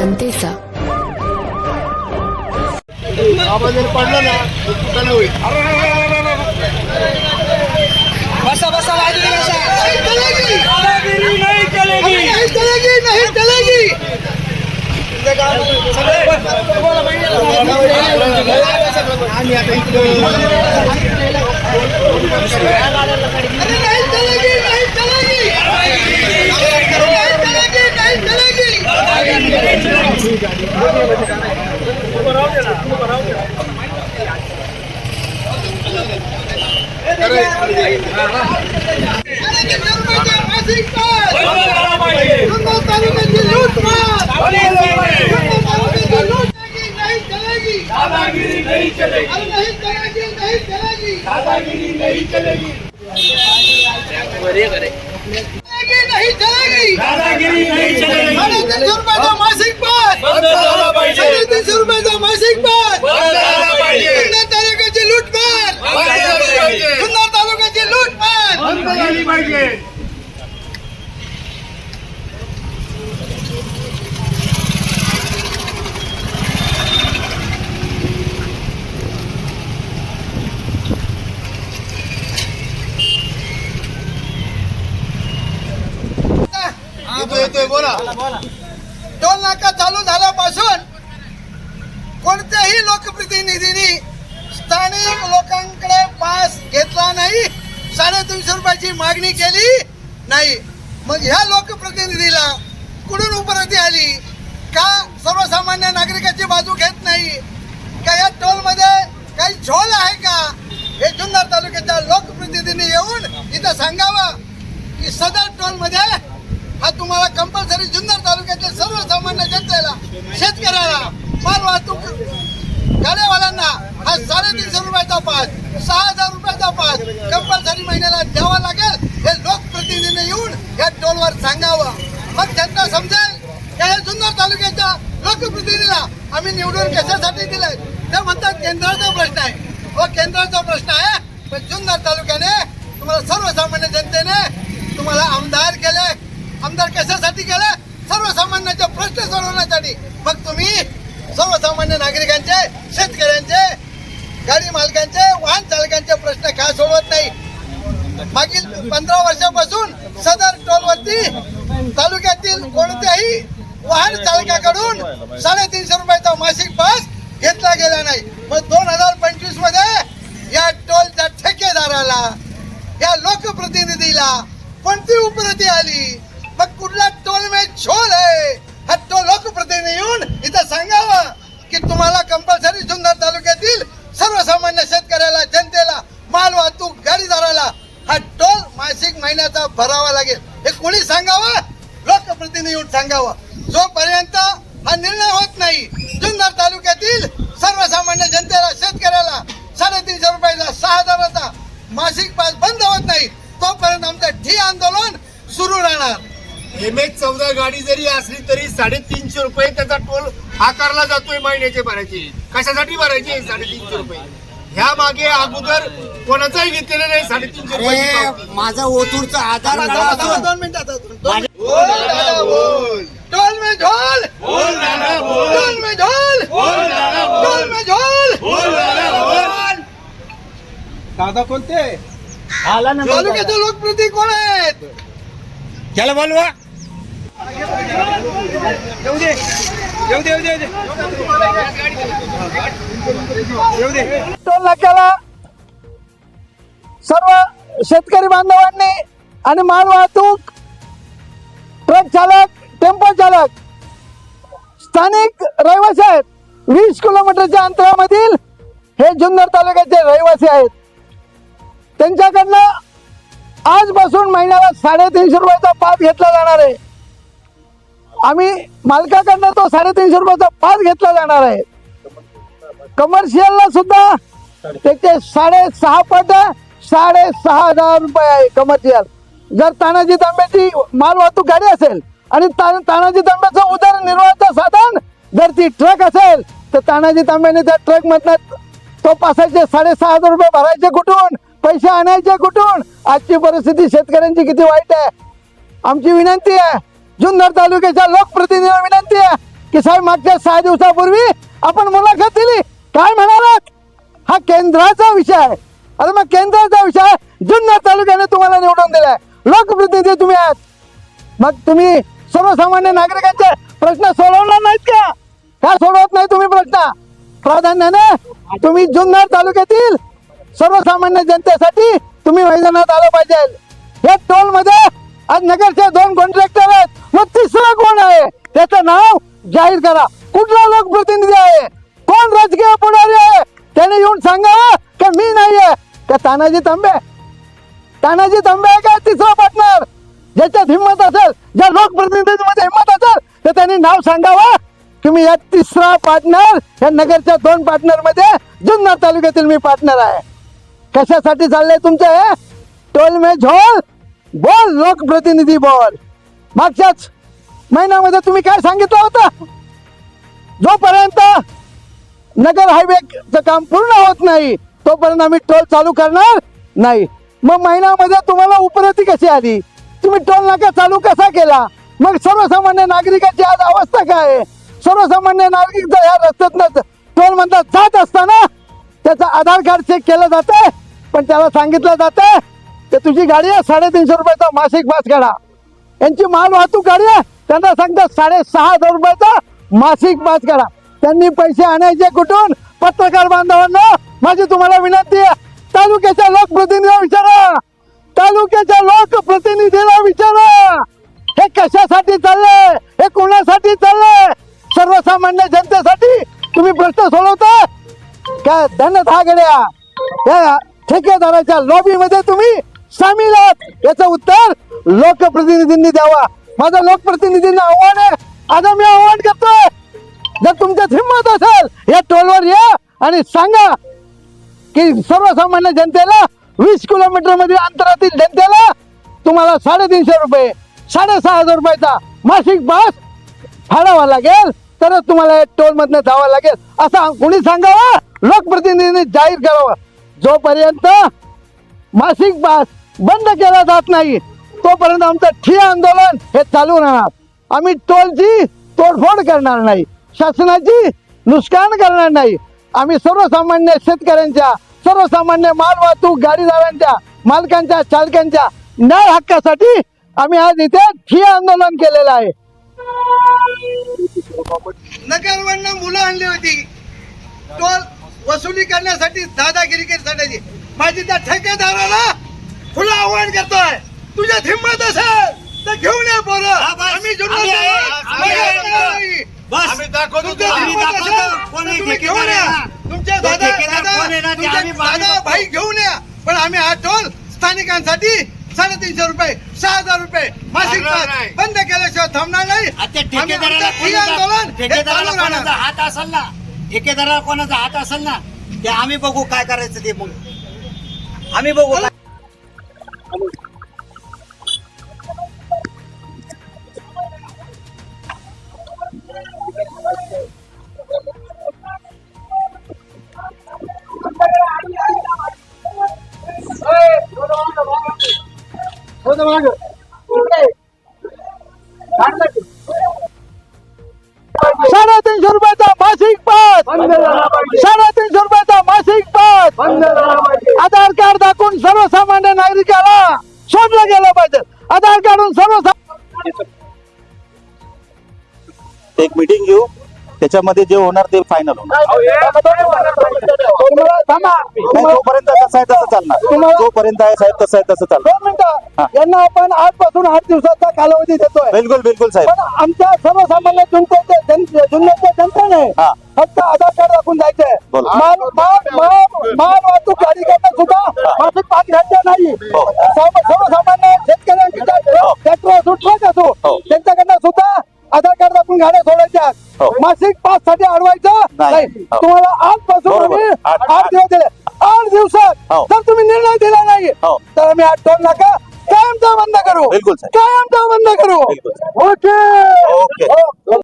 जनतेचा. पडला ना बसा बसा बाजूला बसा दादागिरी नहीं चलेगी नहीं चलेगी नहीं चलेगी आम्ही आता इकडं अरे नाही चलेगी नाही चलेगी नाही चलेगी नाही चलेगी अरे जनतेचे मासिक पास जुन्नर तालुक्याची लूटमार जुन्नर तालुक्याची लूट नाही चलेगी दादागिरी नहीं चलेगी नहीं चलेगी नहीं चलेगी दादागिरी नहीं चलेगी चलेगी नहीं चलेगी दादागिरी नहीं चलेगी. साडेतीनशे रुपयाचा मासिक पास. साडेतीनशे रुपयाचा मासिक पास. जुन्नर तालुक्याची लूटमार. जुन्नर तालुक्याची लूटमार बंद झाली पाहिजे येतोय येतोय बोला टोल नाका चालू झाल्यापासून कोणत्याही लोकप्रतिनिधींनी स्थानिक लोकांकडे पास घेतला नाही साडेतीनशे रुपयाची मागणी केली नाही. मग ह्या लोकप्रतिनिधीला कुठून उपरती आली? का सर्वसामान्य नागरिकाची बाजू घेत नाही का या टोलमध्ये काही झोल आहे का हे जुन्नर तालुक्याच्या लोकप्रतिनिधींनी येऊन इथं सांगावं की सदर टोलमध्ये हा तुम्हाला कंपल्सरी जुन्नर तालुक्यातील सर्वसामान्य जनतेला शेतकऱ्याला माल वाहतूक गाड्यावाल्यांना हा साडेतीनशे रुपयाचा पास सहा हजार रुपयाचा पास कंपल्सरी महिन्याला द्यावा लागेल हे लोकप्रतिनिधीने येऊन या टोलवर सांगावं. मग त्यांना समजेल या हे जुन्नर तालुक्याच्या लोकप्रतिनिधीला आम्ही निवडून कशासाठी दिलंय. ते म्हणतात केंद्राचा प्रश्न आहे. व केंद्र प्रश्न आहे पण जुन्नर तालुक्याने तुम्हाला सर्वसामान्य जनतेने तुम्हाला आमदार केले आमदार कशासाठी केले सर्वसामान्यांचे प्रश्न सोडवण्यासाठी मग तुम्ही सर्वसामान्य नागरिकांचे शेतकऱ्यांचे गाडी मालकांचे वाहन चालकांचे प्रश्न का सोडवत नाही मागील पंधरा वर्षापासून सदर टोलवरती तालुक्यातील कोणत्याही वाहन चालकाकडून साडेतीनशे रुपयाचा मासिक पास घेतला गेला नाही. मग दोन हजार पंचवीसमध्ये या टोलच्या ठेकेदाराला या लोकप्रतिनिधीला कोणती उपरती आली? मग कुठला टोल मे झोल आहे? हा तो लोकप्रतिनिधी येऊन इथं सांगावं की तुम्हाला कंपल्सरी जुन्नर तालुक्यातील सर्वसामान्य शेतकऱ्याला जनतेला माल वाहतूक गाडीदाराला हा टोल मासिक महिन्याचा भरावा लागेल हे कोणी सांगावं लोकप्रतिनिधी येऊन सांगावं जोपर्यंत हा निर्णय होत नाही जुन्नर तालुक्यातील सर्वसामान्य जनतेला शेतकऱ्याला साडेतीनशे रुपयाचा सहा हजाराचा मासिक पास बंद होत नाही तोपर्यंत आमचं ठी आंदोलन सुरू राहणार एम एच चौदा गाडी जरी असली तरी साडेतीनशे रुपये त्याचा टोल आकारला जातोय महिन्याचे भरायचे. कशासाठी भरायचे? साडेतीनशे रुपये. ह्या मागे अगोदर कोणाचाही घेतलेलं नाही साडेतीनशे रुपये माझा ओतूरचा आधार दोन मिनिटात दादा, बोल. टोल में झोल! बोल नाना बोल. टोल में झोल! बोल नाना बोल. टोल में झोल! बोल नाना बोल. दादा कोणते? तालुक्याचे लोकप्रती कोण आहेत? चला बोलवा. येऊ दे. येऊ दे येऊ दे येऊ दे. टोल नाक्याला सर्व शेतकरी बांधवांनी आणि माल वाहतूक ट्रक चालक टेम्पो चालक स्थानिक रहिवासी आहेत. वीस किलोमीटरच्या अंतरामधील हे जुन्नर तालुक्याचे रहिवासी आहेत. त्यांच्याकडनं आजपासून महिन्याला साडेतीनशे रुपयाचा पास घेतला जाणार आहे. आम्ही मालकाकडनं तो साडेतीनशे रुपयाचा पास घेतला जाणार आहे. कमर्शियलला सुद्धा त्याचे साडेसहा पट साडेसहा हजार रुपये आहे कमर्शियल जर तानाजी तांब्याची माल वाहतूक गाडी असेल आणि तानाजी तांब्याचं उदरनिर्वाहाचं साधन जर ती ट्रक असेल तर तानाजी तांब्याने त्या ट्रक मधनं तो पासायचे साडेसहा हजार रुपये भरायचे कुठून? पैसे आणायचे कुठून? आजची परिस्थिती शेतकऱ्यांची किती वाईट आहे. आमची विनंती आहे जुन्नर तालुक्याच्या लोकप्रतिनिधीला विनंती आहे की साहेब मागच्या सहा दिवसापूर्वी आपण मुलाखत दिली. काय म्हणालात? हा केंद्राचा विषय आहे. अरे मग केंद्राचा विषय आहे. जुन्नर तालुक्याने तुम्हाला निवडून दिलाय. लोकप्रतिनिधी तुम्ही आहात. मग तुम्ही सर्वसामान्य नागरिकांचे प्रश्न सोडवणार नाहीत का? का सोडवत नाही तुम्ही प्रश्न? प्राधान्याने तुम्ही जुन्नर तालुक्यातील सर्वसामान्य जनतेसाठी तुम्ही मैदानात आलं पाहिजे. या टोलमध्ये आज नगरचे दोन कॉन्ट्रॅक्टर आहेत. तानाजी तांबे. तानाजी तांबे आहे का तिसरा पार्टनर ज्याच्यात हिंमत असेल ज्या लोकप्रतिनिधींमध्ये हिंमत असेल तर त्यांनी नाव सांगावं. की मी या तिसरा पार्टनर या नगरच्या दोन पार्टनरमध्ये जुन्नर तालुक्यातील मी पार्टनर आहे. कशासाठी चाललंय तुमचं हे? टोल मे झोल. बोल लोकप्रतिनिधी बोल. मागच्याच महिन्यामध्ये तुम्ही काय सांगितलं होतं? जोपर्यंत नगर हायवेचं काम पूर्ण होत नाही तोपर्यंत आम्ही टोल चालू करणार नाही. मग महिन्यामध्ये तुम्हाला उपरती कशी आली? तुम्ही टोल नाका चालू कसा केला? मग सर्वसामान्य नागरिकाची आज अवस्था काय आहे? सर्वसामान्य नागरिक जर या रस्त्यातनं टोल म्हणतात जात असताना त्याचं आधार कार्ड चेक केलं जाते पण त्याला सांगितलं जाते की तुझी गाडी आहे साडेतीनशे रुपयाचा मासिक पास काढा. यांची माल वाहतूक गाडी आहे त्यांना सांगतात साडेसहा हजार रुपयाचा मासिक पास काढा. त्यांनी पैसे आणायचे कुठून? पत्रकार बांधवांना माझी तुम्हाला विनंती आहे तालुक्याच्या लोकप्रतिनिधीला विचारा. तालुक्याच्या लोकप्रतिनिधीला विचारा. हे कशासाठी चाललंय? हे कोणासाठी चाललंय? सर्वसामान्य जनतेसाठी तुम्ही प्रश्न सोडवता? काय धन धागड्या या ठेकेदाराच्या लॉबी मध्ये तुम्ही सामील आहात. याचं उत्तर लोकप्रतिनिधींनी द्यावा. माझं लोकप्रतिनिधींना आव्हान आहे. आज मी आणि सांगा की सर्वसामान्य जनतेला वीस किलोमीटर मधील अंतरातील जनतेला तुम्हाला साडेतीनशे रुपये साडेसहा हजार रुपयाचा मासिक पास फाडावा लागेल. तरच तुम्हाला टोल मधनं जावं लागेल. असं कोणी सांगावं? लोकप्रतिनिधींनी जाहीर करावं. जोपर्यंत मासिक पास बंद केला जात नाही तोपर्यंत आमचं ठिय्या आंदोलन हे चालू राहणार. आम्ही टोलची तोडफोड करणार नाही. शासनाची नुकसान करणार नाही. आम्ही सर्वसामान्य शेतकऱ्यांच्या सर्वसामान्य माल वाहतूक गाडीदारांच्या मालकांच्या चालकांच्या न्याय हक्कासाठी आम्ही आज इथे ठिय्या आंदोलन केलेलं आहे. नगरवरनं मुलं आणली होती. टोल वसुली करण्यासाठी दादागिरी करण्यासाठी माझी त्या ठेकेदाराला खुलं आव्हान करतोय. तुझ्यात हिंमत असेल तर घेऊन ये पोरं. आम्ही बस आम्ही दाखवतो तुमच्यात आम्ही हिंमत दाखवतो. असेल कोण तर आहे तुम्ही ठेकेदार घेऊन या आहे? तुमच्या तो दादा ठेकेदार दादा कोण आहे ना ते तुमच्या आम्ही मागे दादा बघतो. भाई घेऊन या पण आम्ही हा टोल स्थानिकांसाठी साडेतीनशे रुपये सहा हजार रुपये मासिक थांबणार पास नाही. बंद केल्याशिवाय थांबणार नाही आम्ही ठेकेदाराला आमचं कोणाचा- आंदोलन हे ठेकेदाराला चालू राहणार. कोणाचा हात असेल ना ठेकेदाराला कोणाचा हात असेल ना ते आम्ही बघू काय करायचं ते मग आम्ही बघू काय- साडेतीनशे रुपयाचा मासिक पास. साडेतीनशे रुपयाचा मासिक पास. आधार कार्ड दाखवून सर्वसामान्य नागरिकाला सोडलं गेलं पाहिजे. आधार काढून सर्वसामान्य एक मीटिंग घेऊ. त्याच्यामध्ये जे होणार ते फायनल होणार. नाही, जोपर्यंत कसं आहे तसं चालणार. तुम्हाला- जोपर्यंत आहे साहेब तसं आहे तसं चालणार. दोन मिनिटं. यांना आपण आजपासून आठ दिवसाचा कालावधी देतोय. बिलकुल बिलकुल साहेब. पण आमच्या सर्वसामान्य जनतेचे जन- जनतेने हा. फक्त आधार कार्ड दाखवून जायचंय बोला. माल माल माल माल वाहतूक गाडीकडनं सुद्धा मासिक पास घ्यायचं नाही. हो. सर्व- सर्वसामान्य शेतकऱ्यांच्या ट्रॅक्टर ट्रक असो हो. त्यांच्याकडनं सुद्धा आधार कार्ड दाखवून गाड्या सोडायच्या. मासिक पाससाठी अडवायचं नाही. हो. तुम्हाला आजपासून. आम्ही आठ- दिवस दिले आठ दिवसात हो. जर तुम्ही निर्णय दिला नाही हो. तर आम्ही आठ टोल नका कायमचा बंद करू बिलकुल कायमचा बंद करू. Okay okay. हो.